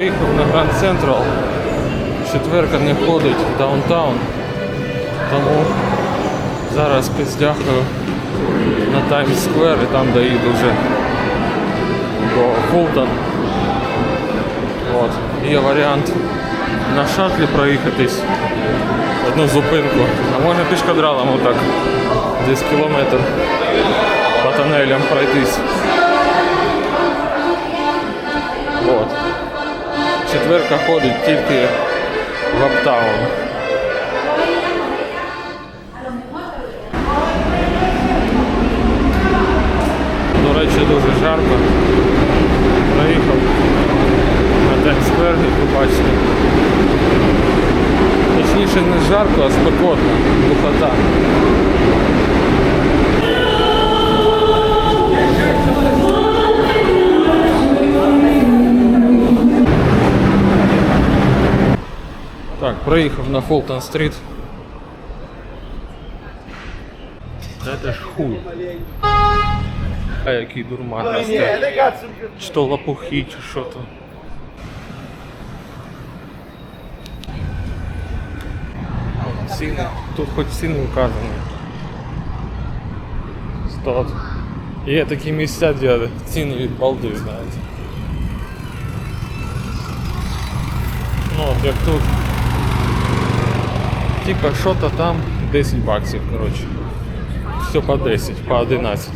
Приїхав на Гранд Централ. Четверка не ходить в даунтаун. Тому зараз пиздяхаю на Таймс Сквер і там доїду вже до Фултон. От. Є варіант на шатлі проїхатись одну зупинку. А можна пішкадралом отак. Десь кілометр по тоннелям пройтись. От. Четверка ходить тільки в Аптаун. До речі, дуже жарко. Проїхав на Таймсквер, як ви бачите. Точніше не жарко, а спекотно, духота. Так, проїхав на Фолтон Стріт. Це ж хуй. А який дурман росте. Чи то лопухи, чи що то. Ціни. Тут хоч ціни вказані. Стот. Є такі місця, де ціни від балди, знаєте. Ну, от як тут. Типа що-то там 10 баксів, коротше. Все по 10, по 11.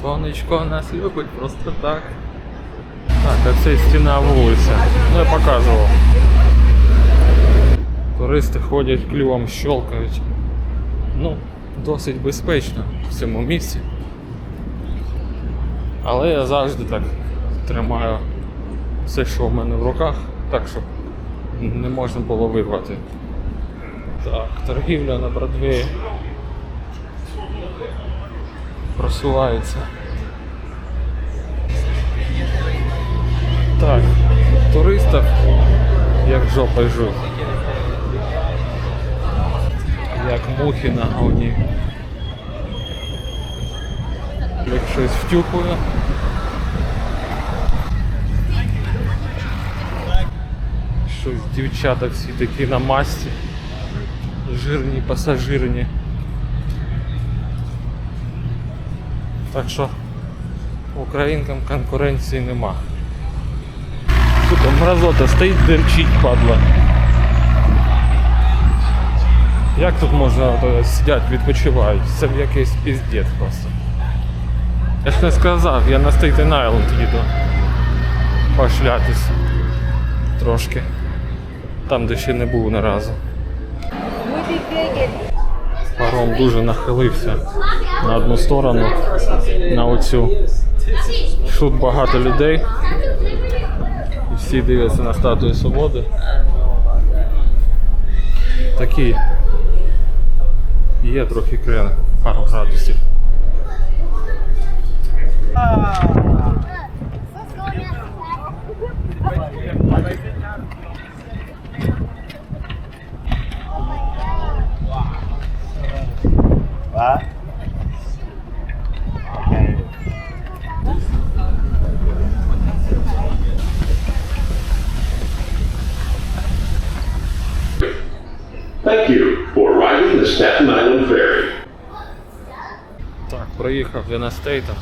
Сонечко нас любить просто так. Так, а це стіна вулиця. Ну я показував. Туристи ходять, клювом щелкають. Ну, досить безпечно в цьому місці. Але я завжди так тримаю все, що в мене в руках, так щоб не можна було вирвати. Так, торгівля на Бродвеї просувається. Так, туристів як жопа жив. Як мухи на говні. Як щось втюхує. Щось дівчата всі такі на масті. Жирні, пасажирні. Так що українкам конкуренції нема. Сука, мразота стоїть дерчить, падла. Як тут можна ото сидять, відпочивають? Це якийсь піздець просто. Я ж не сказав, я на Staten Island їду. Пошлятись. Трошки. Там, де ще не був ні разу. Паром дуже нахилився на одну сторону, на оцю. Тут багато людей. І всі дивляться на статую свободи. Такий є трохи крен, пару градусів. What? Okay. Thank you for riding the Staten Island Ferry. Так, проїхав я на стейтом.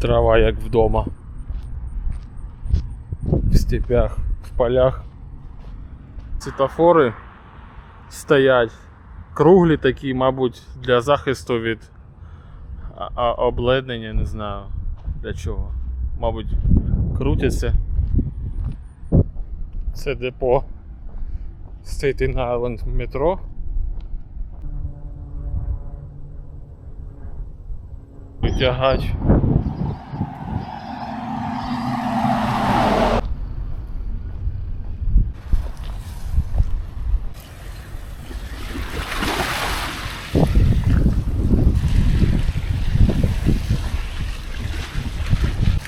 Трава як вдома. В степях, в полях. світофори стоять. Круглі такі, мабуть, для захисту від обладнання, не знаю для чого. Мабуть, крутяться. Це депо Staten Island метро. Витягач.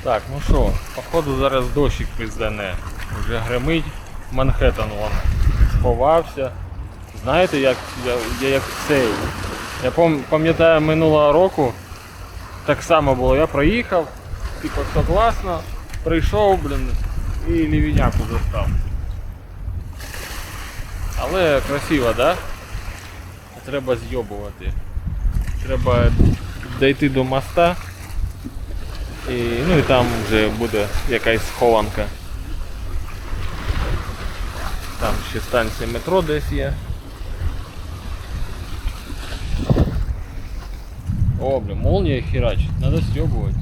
Так, ну що, походу зараз дощик пиздане. Вже гримить Манхеттен вон сховався. Знаєте, як я, я як цей. Я пам'ятаю минулого року так само було. Я проїхав, типу все класно, прийшов, блін, і лівіняку застав. Але красиво, да? Треба зйобувати. Треба дійти до моста. І, ну і там вже буде якась схованка. Там ще станція метро десь є. О, блин, молния херачит, надо стёбывать.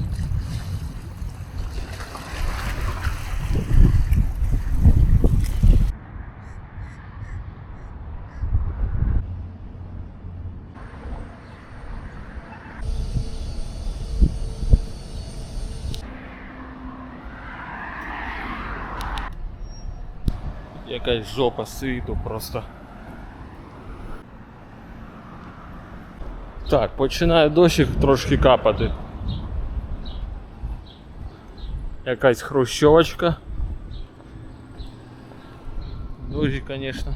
Якась жопа світу просто. Так, починає дощик трошки капати. Якась хрущовочка. Дощик, звісно.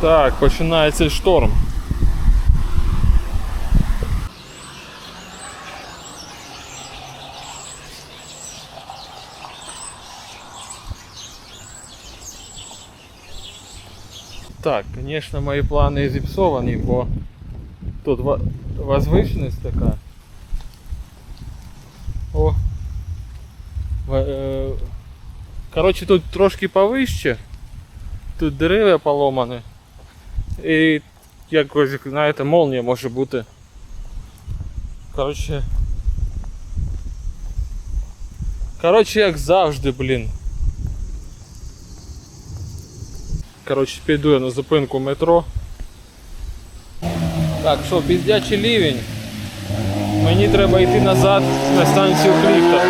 Так, починається шторм. Так, конечно, мої плани зіпсовані, бо тут ва- возвишеність така. О. Ва- е, Коротше, тут трошки повище. Тут дерева поломані. І якось, знаєте, молнія може бути. Коротше. Коротше, як завжди, блін. Коротше, піду я на зупинку метро. Так, що, піздячий лівень. Мені треба йти назад на станцію Кліфтон.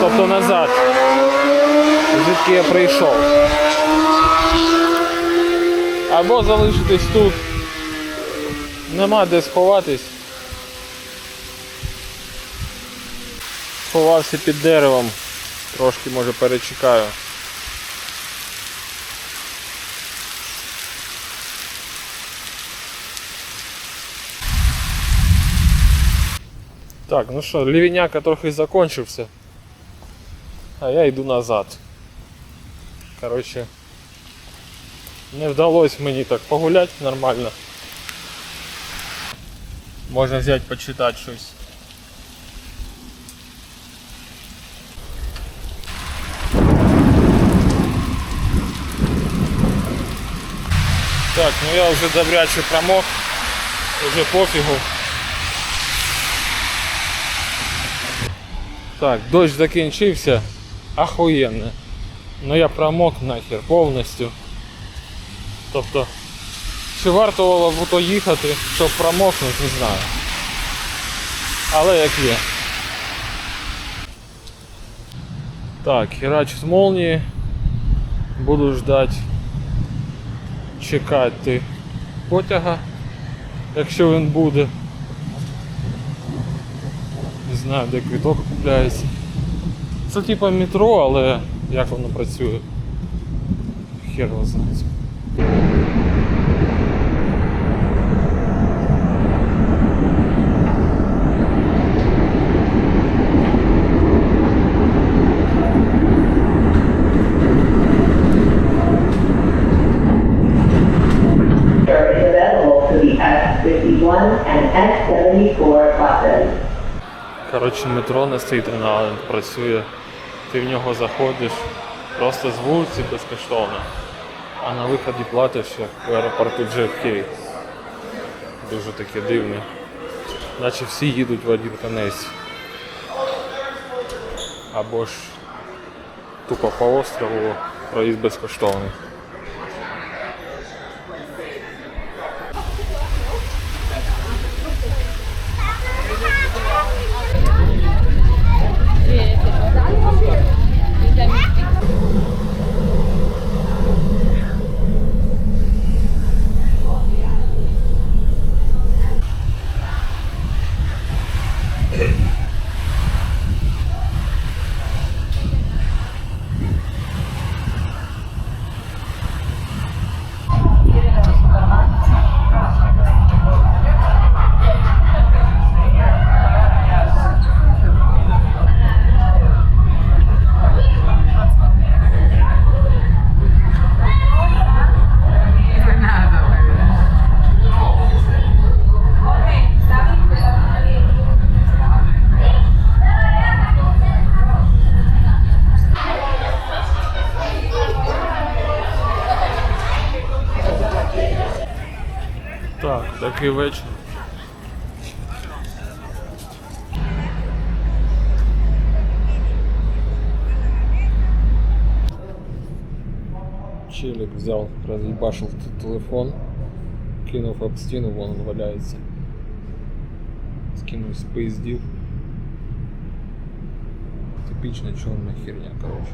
Тобто назад. Звідки я прийшов. Або залишитись тут. Нема де сховатись. Сховався під деревом. Трошки може перечекаю. Так, ну що, лівіняка трохи закончився. А я йду назад. Коротше, не вдалося мені так погуляти нормально. Можна взяти почитати щось. Так, ну я вже добряче промок, вже пофігу. Так, дощ закінчився. Ахуєнно. Ну я промок нахер повністю. Тобто, чи варто було то їхати, щоб промокнути, не знаю. Але як є. Так, херач з молнії. Буду ждати. Чекати потяга, якщо він буде. Не знаю, де квиток купляється. Це типа метро, але як воно працює? Хер його знає. Коротше, метро не стоїть на працює. Ти в нього заходиш просто з вулиці безкоштовно а на виході платиш як в аеропорту JFK. Дуже таке дивне. Наче всі їдуть в один конець. Або ж тупо по острову проїзд безкоштовний. Так, такий вечір. Челик взял, разъебашил т- телефон, кинув об стіну, вон он валяється. Скинув спиздів. Типічна чорна херня, короче.